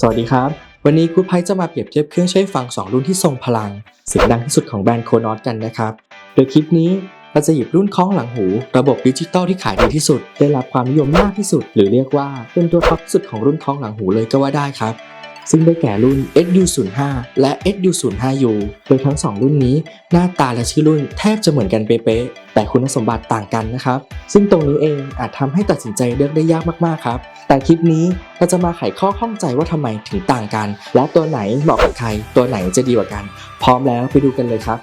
สวัสดีครับ วันนี้กูไพจะมาเปรียบเทียบเครื่องใช้ฟัง 2 รุ่นที่ทรงพลังเสียงดังที่สุดของแบรนด์โคนอสกันนะครับ โดยคลิปนี้เราจะหยิบรุ่นคล้องหลังหู ระบบดิจิตอลที่ขายดีที่สุด ได้รับความนิยมมากที่สุด หรือเรียกว่าเป็นตัวท็อปสุดของรุ่นคล้องหลังหูเลยก็ว่าได้ครับ ซึ่งได้แก่รุ่น XU05 และ XU05U โดยทั้ง 2 รุ่นนี้หน้าตาและชื่อรุ่นแทบจะเหมือนกันเป๊ะๆ แต่คุณสมบัติต่างกันนะครับ ซึ่งตรงนี้เองอาจทำให้ตัดสินใจเลือกได้ยากมากๆครับ แต่คลิปนี้เราจะมาไขข้อข้องใจว่าทำไมถึงต่างกัน และตัวไหนเหมาะกับใคร ตัวไหนจะดีกว่ากัน พร้อมแล้วไปดูกันเลยครับ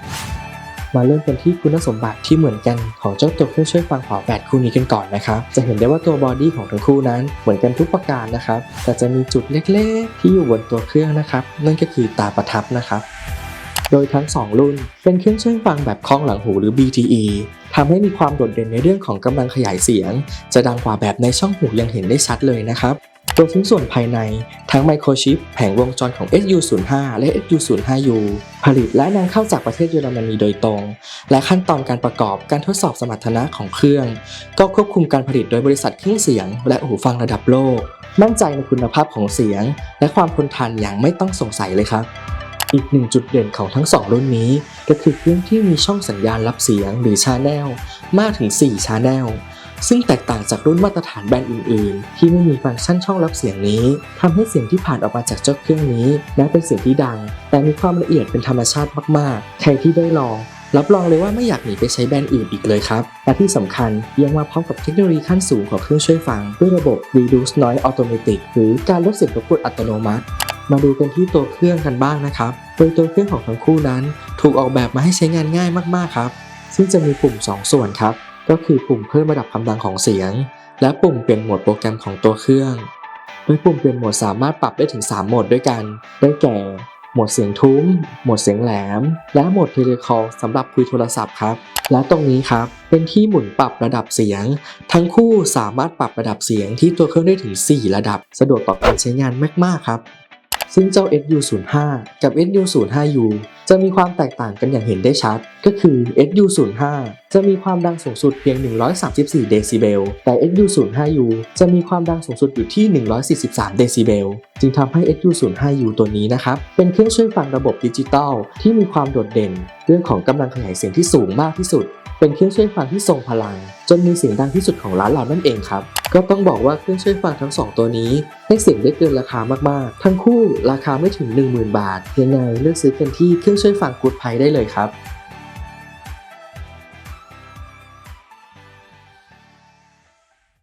มาเริ่มกันที่คุณสมบัติที่เหมือนกันของเจ้าตัวเครื่องช่วยฟังฝาแฝดคู่นี้กันก่อนนะครับ จะเห็นได้ว่าตัวบอดี้ของทั้งคู่นั้นเหมือนกันทุกประการนะครับ แต่จะมีจุดเล็ก ๆ ที่อยู่บนตัวเครื่องนะครับ นั่นก็คือตาประทับนะครับโดยทั้ง 2 รุ่นเป็นเครื่องช่วยฟังแบบคล้องหลังหูหรือ BTE ทำให้มีความโดดเด่นในเรื่องของกำลังขยายเสียง จะดังกว่าแบบในช่องหูยังเห็นได้ชัดเลยนะครับ ตัวชิ้นส่วนภายในทั้งไมโครชิปแผงวงจรของ SU05 และ SU05U ผลิตและนำเข้าจากประเทศเยอรมนีโดยตรง และขั้นตอนการประกอบการทดสอบสมรรถนะของเครื่อง ก็ควบคุมการผลิตโดยบริษัทเครื่องเสียง และหูฟังระดับโลก มั่นใจในคุณภาพของเสียง และความทนทานอย่างไม่ต้องสงสัยเลยครับ อีกหนึ่งจุดเด่นของทั้ง 2 รุ่นนี้ ก็คือเครื่องที่มีช่องสัญญาณรับเสียงหรือชาแนลมากถึง 4 ชาแนล ซึ่งแตกต่างจากรุ่นมาตรฐานแบรนด์อื่นๆ ที่ไม่มีฟังก์ชันช่องรับเสียงนี้ทำให้เสียงที่ผ่านออกมาจากเจ้าเครื่องนี้แม้เป็นเสียงที่ดัง แต่มีความละเอียดเป็นธรรมชาติมากๆ ใครที่ได้ลองรับรองเลยว่าไม่อยากหนีไปใช้แบรนด์อื่นอีกเลยครับ และที่สำคัญยังมาพร้อมกับเทคโนโลยีขั้นสูงของเครื่องช่วยฟัง ด้วยระบบ Reduce Noise Automatic หรือการลดเสียงรบกวนอัตโนมัติ มาดูกันที่ตัวเครื่องกันบ้างนะครับ โดยตัวเครื่องของทั้งคู่นั้น ถูกออกแบบมาให้ใช้งานง่ายมากๆครับ ซึ่งจะมีปุ่ม 2 ส่วนครับ ก็คือปุ่มเพิ่มระดับความดังของเสียง และปุ่มเปลี่ยนโหมดโปรแกรมของตัวเครื่อง โดยปุ่มเปลี่ยนโหมดสามารถปรับได้ถึง 3 โหมดด้วยกัน ได้แก่ โหมดเสียงทุ้ม โหมดเสียงแหลม และโหมดเทเลคอลสำหรับคุยโทรศัพท์ครับ และตรงนี้ครับเป็นที่หมุนปรับระดับเสียง ทั้งคู่สามารถปรับระดับเสียงที่ตัวเครื่องได้ถึง 4 ระดับ สะดวกต่อการใช้งานมากๆครับ ซึ่งเจ้า SU05 กับ SU05U จะมีความแตกต่างกันอย่างเห็นได้ชัด ก็คือ SU05 จะมีความดังสูงสุดเพียง 134 เดซิเบล แต่ SU05U จะมีความดังสูงสุดอยู่ที่ 143 เดซิเบล จึงทำให้ SU05U ตัวนี้นะครับ เป็นเครื่องช่วยฟังระบบดิจิตอลที่มีความโดดเด่น เรื่องของกำลังขยายเสียงที่สูงมากที่สุด เป็นเครื่องช่วยฟังที่ทรงพลัง จนมีเสียงดังที่สุดของร้านเรานั่นเองครับ ก็ต้องบอกว่าเครื่องช่วยฟังทั้ง 2 ตัวนี้ให้เสียงได้เกินราคามากๆ ทั้งคู่ราคาไม่ถึง 10,000 บาท ยังไงเลือกซื้อกันที่เครื่องช่วยฟังกูดไพได้เลยครับ